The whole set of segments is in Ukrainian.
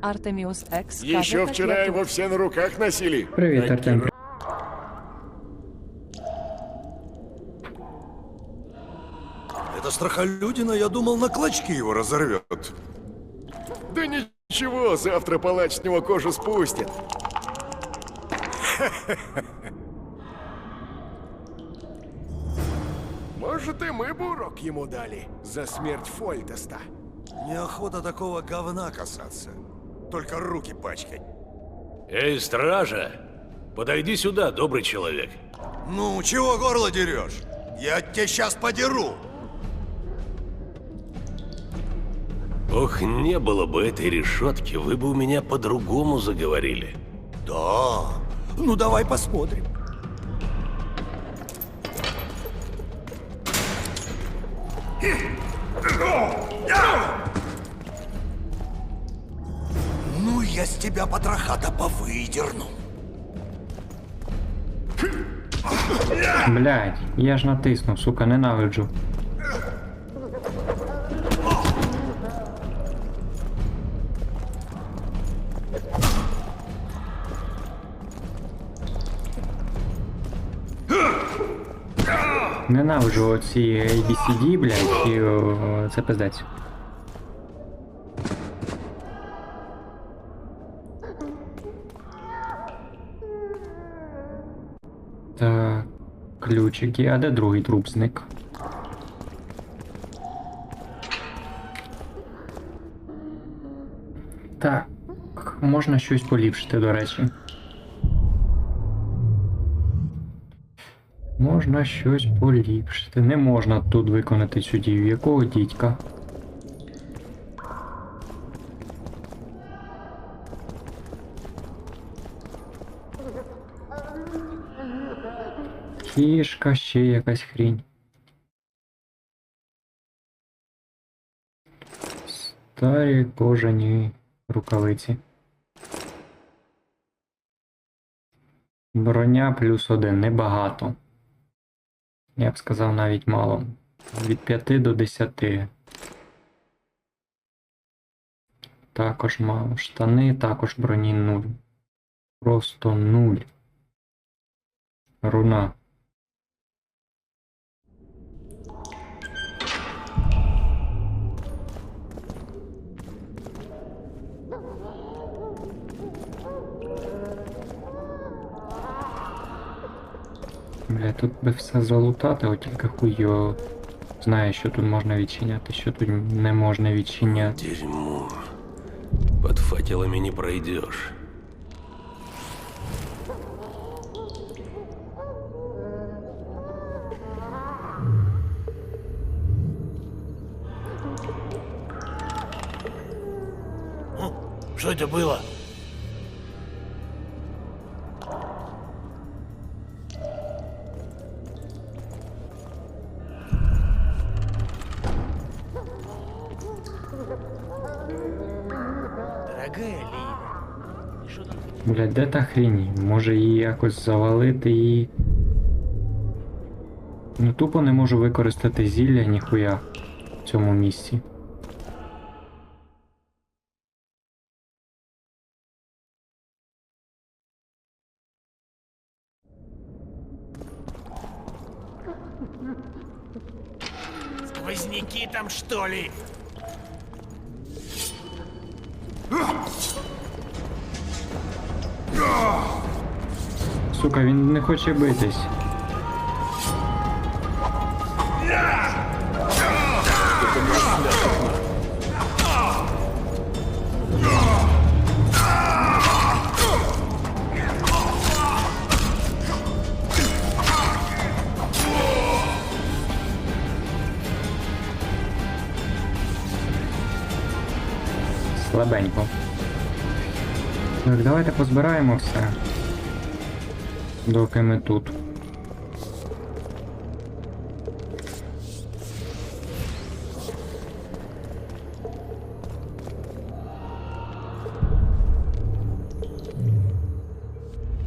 Артеміус Екс Еще вчера его все на руках носили. Привіт, Артем. Это страхолюдина, я думал, на клочки его разорвет. Да ничего, завтра палач с него кожу спустит. Может, и мы бы урок ему дали за смерть Фольтеста. Неохота такого говна касаться. Только руки пачкать. Эй, стража! Подойди сюда, добрый человек. Ну, чего горло дерешь? Я тебя сейчас подеру. Ох, не было бы этой решетки, вы бы у меня по-другому заговорили. Да. Ну, давай посмотрим. Ну, я с тебя потроха-то повыдерну. Блядь, я ж натиснув, сука, ненавиджу. Ненавиджу оці ABCD, блядь, і о, це пиздець. Ключики, а де другий труп зник? Так, можна щось поліпшити, до речі. Можна щось поліпшити. Не можна тут виконати цю дію. Якого дідька? Кішка, ще якась хрінь. Старі кожані рукавиці. Броня плюс один, небагато. Я б сказав навіть мало. Від 5 до 10. Також мало. Штани також броні 0. Просто 0. Руна. Бля, тут би все залутати, от тільки хуй його знає, що тут можна відчиняти, що тут не можна відчиняти. Дерьмо. Под факелами не пройдешь. Что это было? Блядь, де та хрінь? Може її якось завалити і. Ну тупо не можу використати зілля ніхуя в цьому місці. сквозняки там что ли? Сука, він не хоче битись. Слабенько. Так, давайте позбираємо все. Доки ми тут.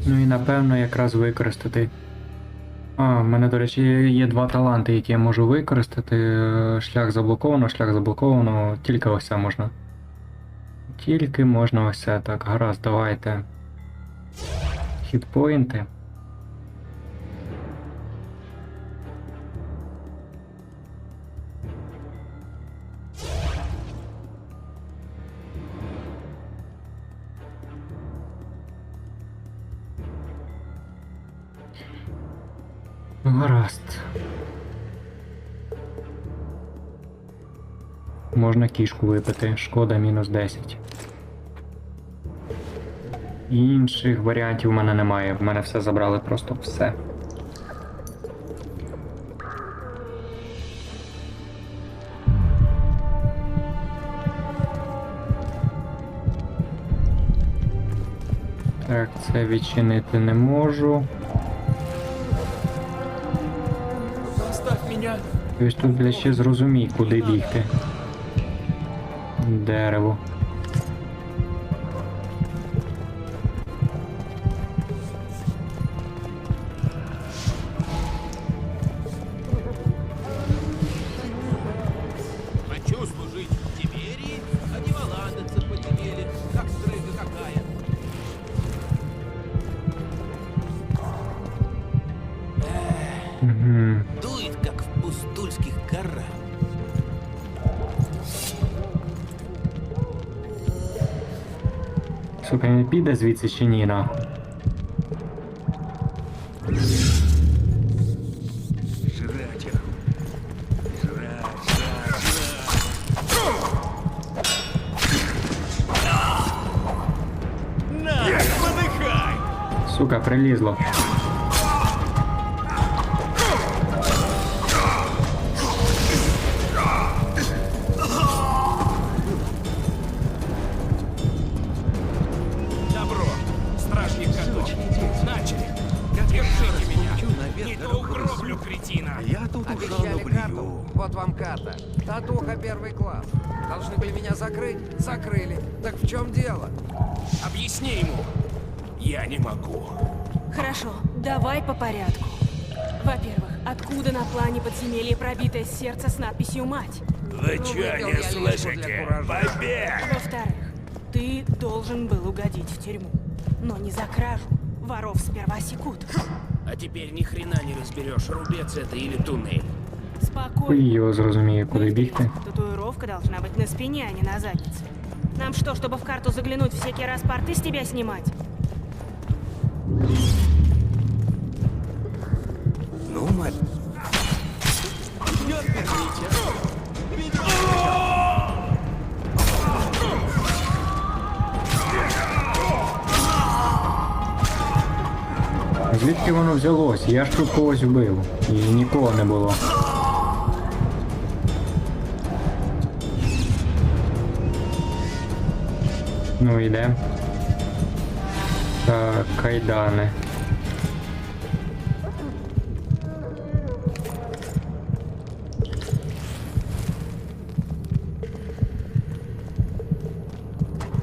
Ну і напевно якраз використати. А, в мене, до речі, є- два таланти, які я можу використати. Е, Шлях заблоковано, шлях заблоковано, тільки ось це можна. Тільки можна ось так. Гаразд, давайте. Хітпоінти. Можна кішку випити, шкода мінус 10. Інших варіантів у мене немає. В мене все забрали просто все. Так, це відчинити не можу. Ось тут бля, ще зрозумій, куди бігти. Угу. Дует, как в пустульских горах. Сука, не піде звідси чи ні, на. Сука, прилізло. чем дело? Объясни ему. Я не могу. Хорошо, давай по порядку. Во-первых, откуда на плане подземелья пробитое сердце с надписью «Мать»? Вы Ну, чё выпил не я лишку для слышите? куража. Побег! Во-вторых, ты должен был угодить в тюрьму. Но не за кражу. Воров сперва секут. А теперь ни хрена не разберешь, рубец это или туннель. Хуй Спокойно. його зрозуміє, куди бігти. Татуировка должна быть на спине, а не на заднице. Нам что, чтобы в карту заглянуть, всякий раз порты с тебя снимать? Ну, мать. Звідки воно взялось? Я ж тут когось вбив. І нікого не було. Ну йде. Так, кайдани.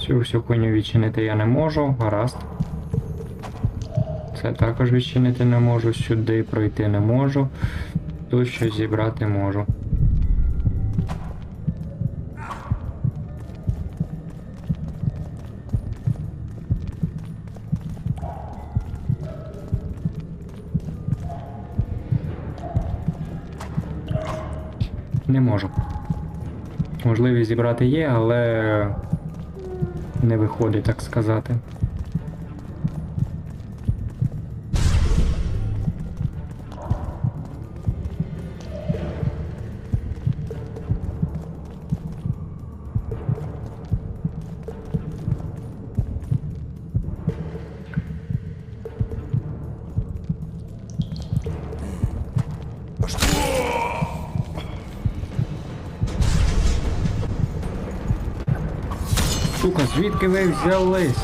Цю всю хуйню відчинити я не можу, гаразд. Це також відчинити не можу, сюди пройти не можу. Тут щось зібрати можу. Можливість зібрати є, але не виходить, так сказати. Звідки ви взялись?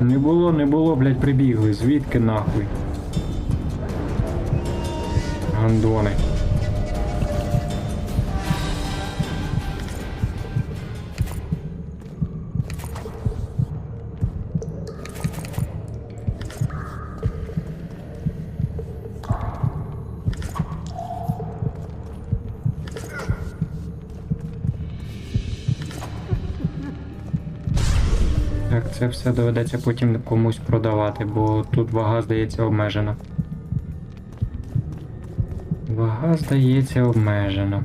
Не було, не було, блядь, прибігли. Звідки нахуй? Гандони. Це все доведеться потім комусь продавати, бо тут вага, здається, обмежена. Вага, здається, обмежена.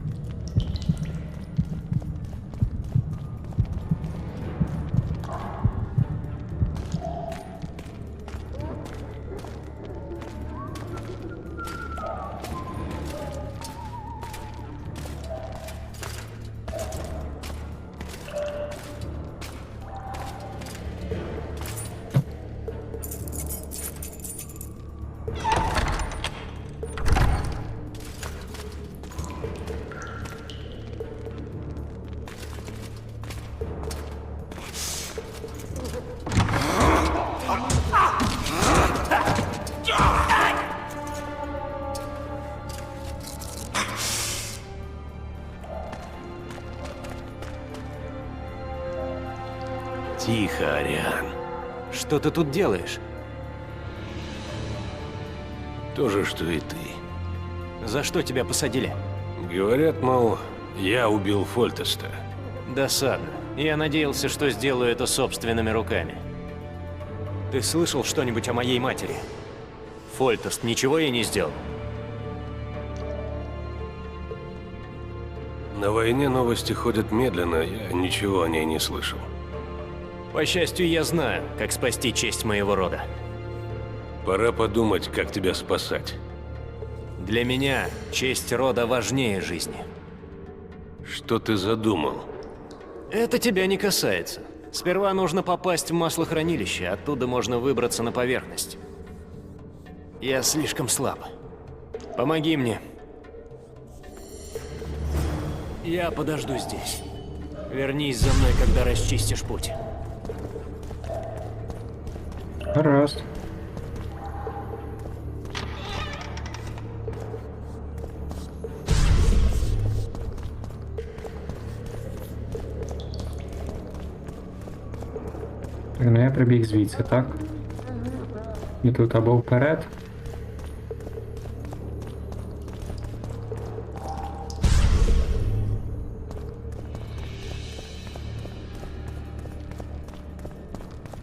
Что ты тут делаешь? То же, что и ты. За что тебя посадили? Говорят, мол, я убил Фольтеста. Досадно. Я надеялся, что сделаю это собственными руками. Ты слышал что-нибудь о моей матери? Фольтест ничего ей не сделал. На войне новости ходят медленно, я ничего о ней не слышал. По счастью, я знаю, как спасти честь моего рода. Пора подумать, как тебя спасать. Для меня честь рода важнее жизни. Что ты задумал? Это тебя не касается. Сперва нужно попасть в маслохранилище, оттуда можно выбраться на поверхность. Я слишком слаб. Помоги мне. Я подожду здесь. Вернись за мной, когда расчистишь путь. Гаразд. Ну я прибіг звідси, так? І тут або вперед.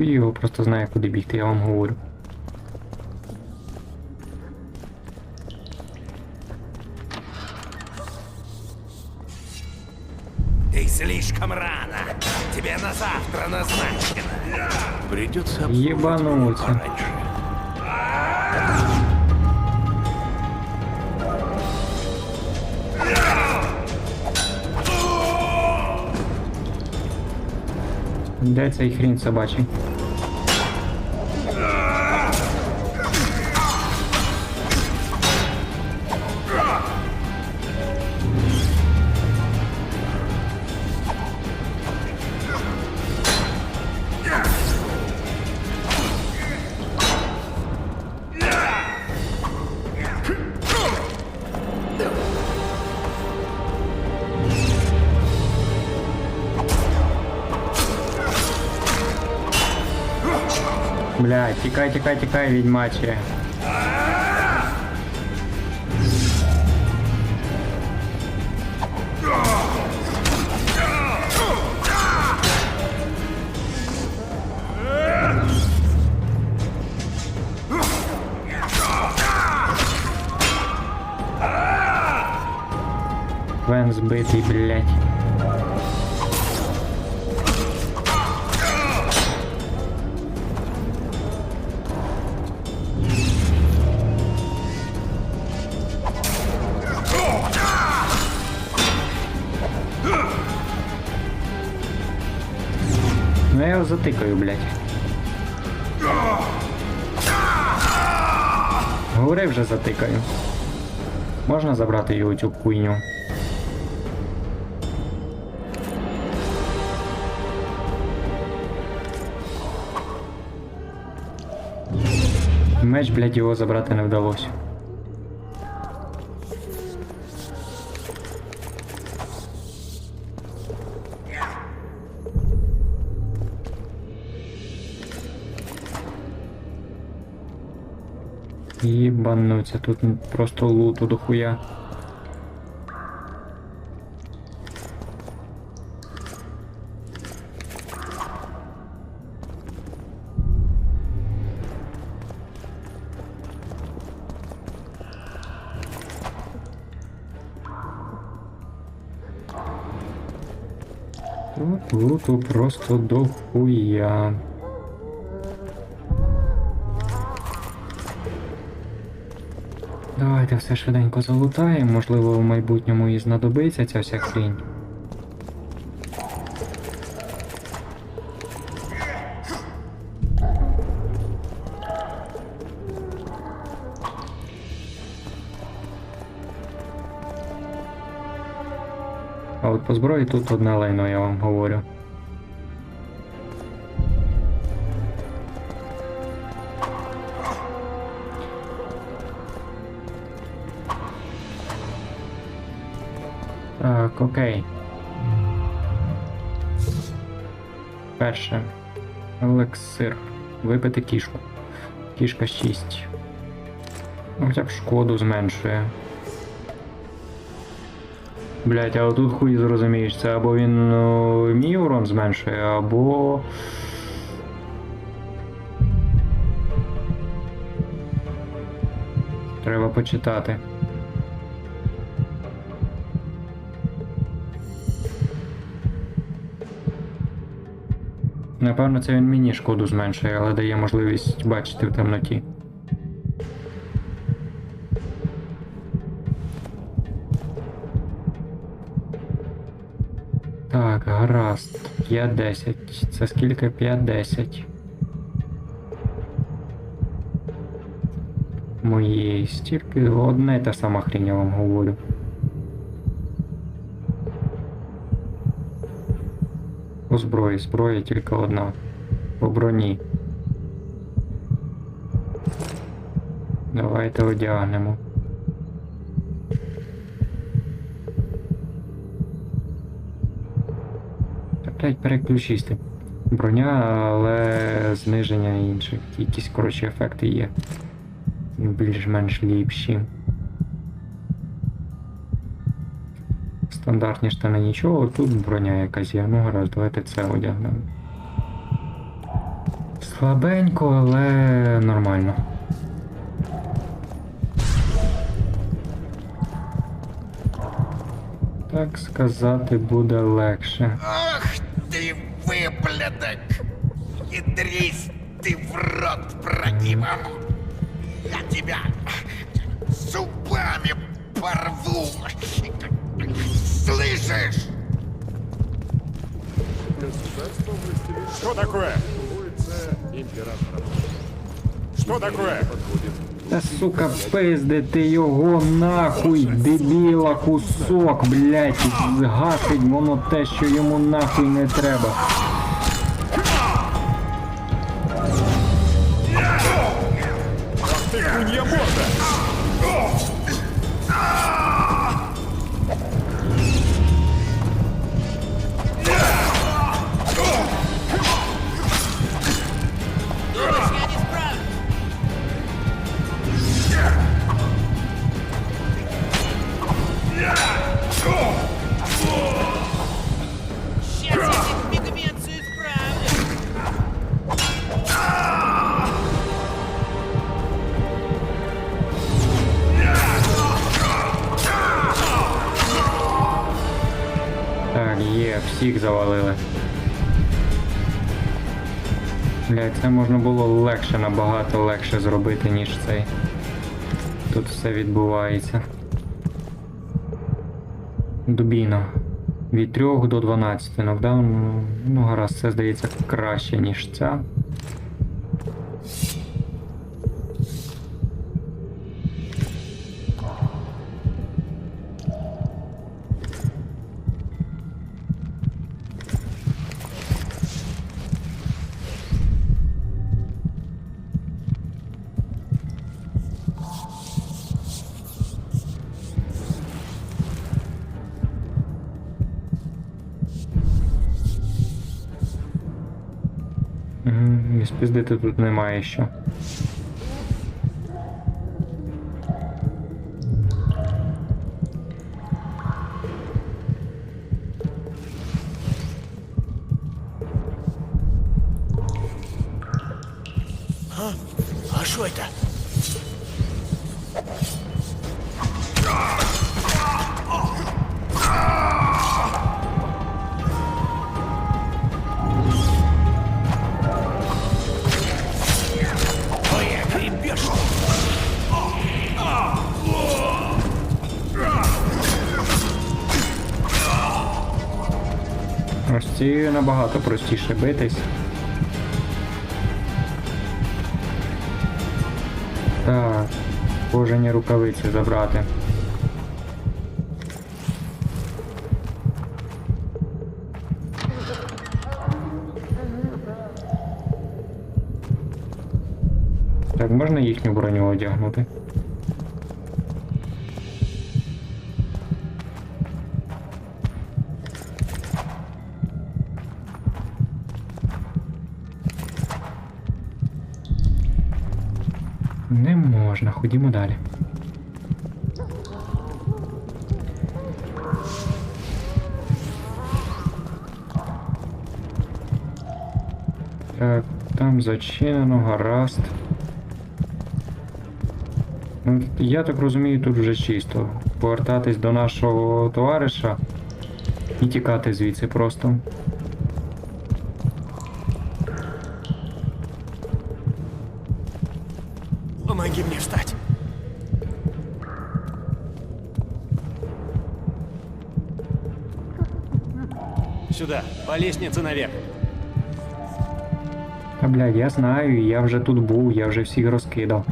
Хуй Його просто знає, куди бігти, я вам говорю. Ты слишком рано. Тебе на завтра назначено. Придется Ебануться. пораньше. Де цей хрін собачий? Бля, тікай, тікай, тікай, відьмаче. Вен збитий, блядь. Затикаю, блядь. Говори вже затикаю. Можна забрати його цю хуйню? Меч, блядь, його забрати не вдалося. Ебануться, тут просто луту дохуя. Тут просто дохуя. Давайте все швиденько залутаємо, можливо, в майбутньому і знадобиться ця вся хрінь. А от по зброї тут одне лайно, я вам говорю. Так, окей. Перше. Елексир. Випити кішку. Кішка 6. Ну, Хоча б шкоду зменшує. Блять, а отут хуй зрозумієш, це або він ну, мій урон зменшує, або. Треба почитати. Напевно, це він мені шкоду зменшує, але дає можливість бачити в темноті. Так, гаразд. 5-10. Це скільки 5-10? Моєї стільки одне та сама хрінь, я вам говорю. По зброї, зброя тільки одна. По броні. Давайте одягнемо. Блять, переключись. Броня, але зниження інших. Якісь коротше ефекти є. Більш-менш ліпші. Стандартні штани нічого, тут броня якась є. Ну гаразд, давайте це одягнемо. Слабенько, але нормально. Так сказати буде легше. Ах ты выблядок! Ядрись ты в рот противому! Слышишь? Что такое? Что такое? Та сука, пиздити його нахуй, дебіла, кусок, блять, згасить воно те, що йому нахуй не треба. Блять, це можна було легше, набагато легше зробити, ніж цей. Тут все відбувається. Дубіна. Від 3 до 12 нокдаун. ну, Ну, гаразд, це здається краще, ніж ця. Мгм, тут немає що. А що это? Ось цією набагато простіше битись. Так, кожені рукавиці забрати. Так, можна їхню броню одягнути? Можна, ходімо далі. Так, там зачинено, гаразд. Ну, Я так розумію, тут вже чисто. Повертатись до нашого товариша і тікати звідси просто. Сюда, по лестнице наверх. Та блядь, я знаю, я вже тут був, я вже всіх розкидав.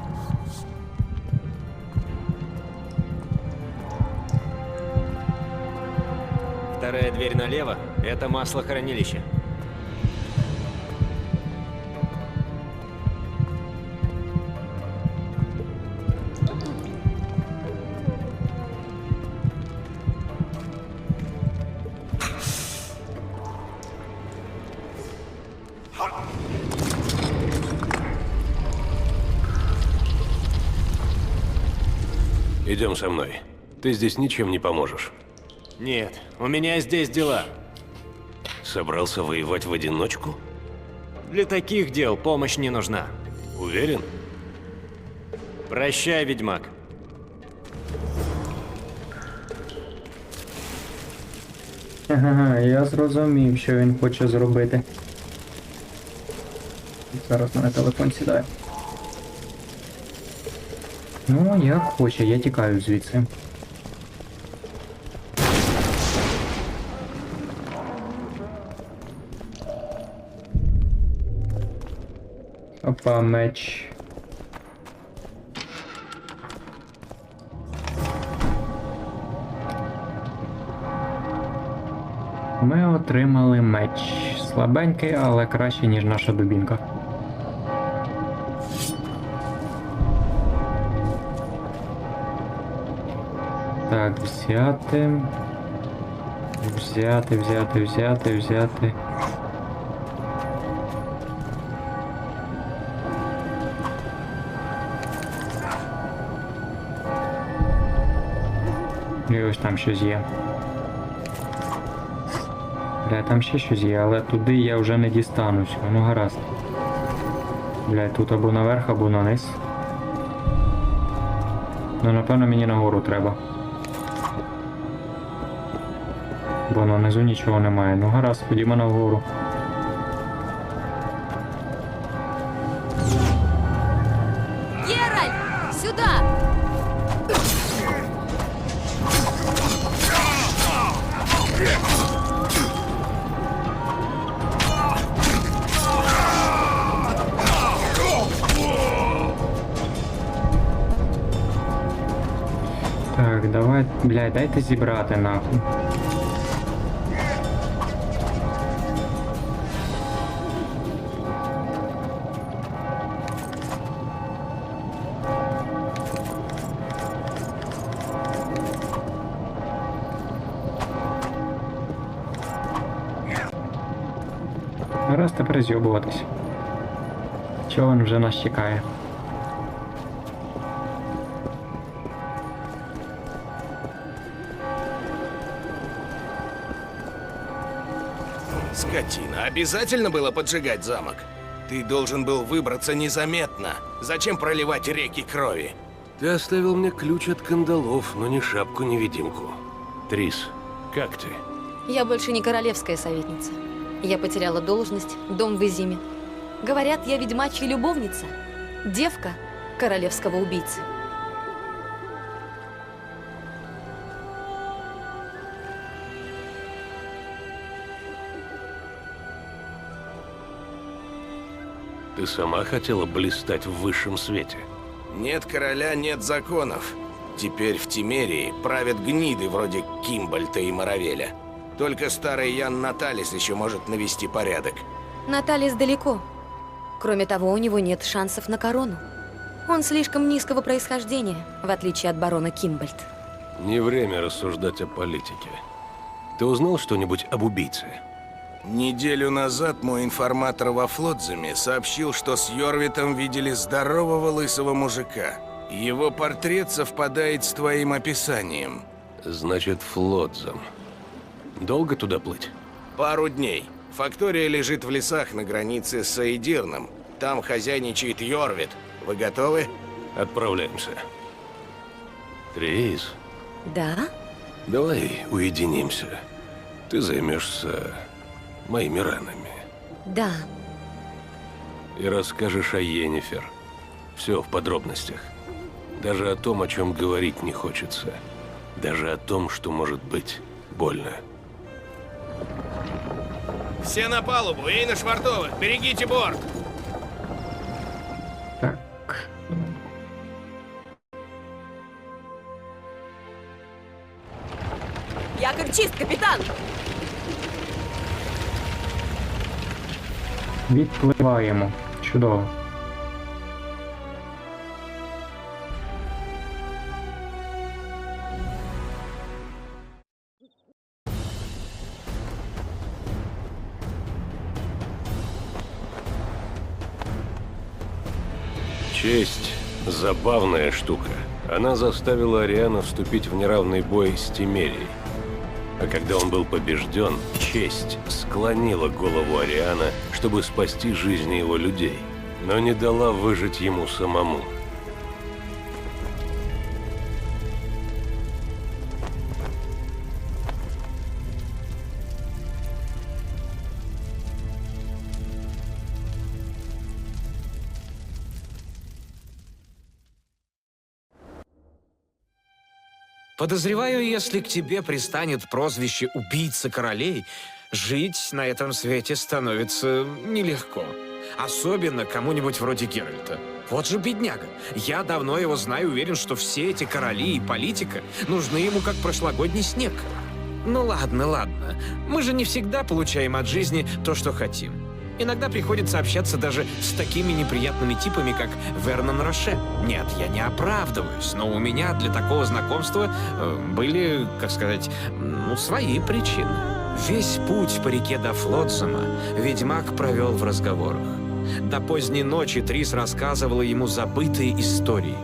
Вторая дверь налево — это маслохранилище. Идем со мной. Ты здесь ничем не поможешь. Нет, у меня здесь дела. Собрался воевать в одиночку? Для таких дел помощь не нужна. Уверен? Прощай, ведьмак. Ага, я зрозумів, що він хоче зробити. Зараз в мене телефон сідає. Ну, як хоче, я тікаю звідси. Опа, меч. Ми отримали меч. Слабенький, але краще, ніж наша дубінка. Так, взяти. Взяти, взяти, взяти, взяти. І ось там щось є. Бля, там ще щось є, але туди я вже не дістанусь. Ну гаразд. Бля, тут або наверх, або на низ. Ну, напевно, мені нагору треба. Бо на низу нічого немає. Ну гаразд, ходімо нагору. Геральт! Сюда! Так, давай, блядь, дайте зібрати нахуй. Раз тепер зйобуватись. Човен вже нас чекає. Скотина, обязательно было поджигать замок? Ты должен был выбраться незаметно. Зачем проливать реки крови? Ты оставил мне ключ от кандалов, но ни шапку-невидимку. Трис, как ты? Я больше не королевская советница. Я потеряла должность, дом в Изиме. Говорят, я ведьмачья любовница, девка королевского убийцы. Ты сама хотела блистать в высшем свете? Нет короля, нет законов. Теперь в Тимерии правят гниды вроде Кимбальта и Маравеля. Только старый Ян Наталис еще может навести порядок. Наталис далеко. Кроме того, у него нет шансов на корону. Он слишком низкого происхождения, в отличие от барона Кимбальд. Не время рассуждать о политике. Ты узнал что-нибудь об убийце? Неделю назад мой информатор во Флотземе сообщил, что с Йорвитом видели здорового лысого мужика. Его портрет совпадает с твоим описанием. Значит, Флотзам. Долго туда плыть? Пару дней. Фактория лежит в лесах на границе с Аидирном. Там хозяйничает Йорвит. Вы готовы? Отправляемся. Трис, Да? давай уединимся. Ты займешься моими ранами. Да. И расскажешь о Йеннифер. Все в подробностях. Даже о том, о чем говорить не хочется. Даже о том, что может быть больно. Все на палубу и на швартовых. Берегите борт. Так. Якорь чист, капітан! Відпливаємо. Чудово. Честь – забавная штука. Она заставила Ариана вступить в неравный бой с Тимерией. А когда он был побежден, честь склонила голову Ариана, чтобы спасти жизни его людей, но не дала выжить ему самому. Подозреваю, если к тебе пристанет прозвище «убийца королей», жить на этом свете становится нелегко. Особенно кому-нибудь вроде Геральта. Вот же бедняга. Я давно его знаю, уверен, что все эти короли и политика нужны ему как прошлогодний снег. Ну ладно, ладно. Мы же не всегда получаем от жизни то, что хотим. Иногда приходится общаться даже с такими неприятными типами, как Вернон Роше. Нет, я не оправдываюсь, но у меня для такого знакомства э, были, как сказать, ну, свои причины. Весь путь по реке до Флотзема ведьмак провел в разговорах. До поздней ночи Трис рассказывала ему забытые истории.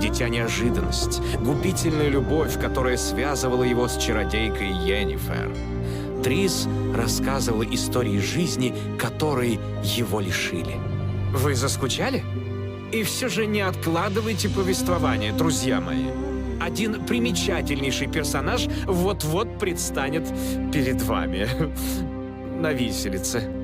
Дитя неожиданность, губительная любовь, которая связывала его с чародейкой Йеннифер. Трис рассказывала истории жизни, которые его лишили. Вы заскучали? И все же не откладывайте повествование, друзья мои. Один примечательнейший персонаж вот-вот предстанет перед вами на виселице.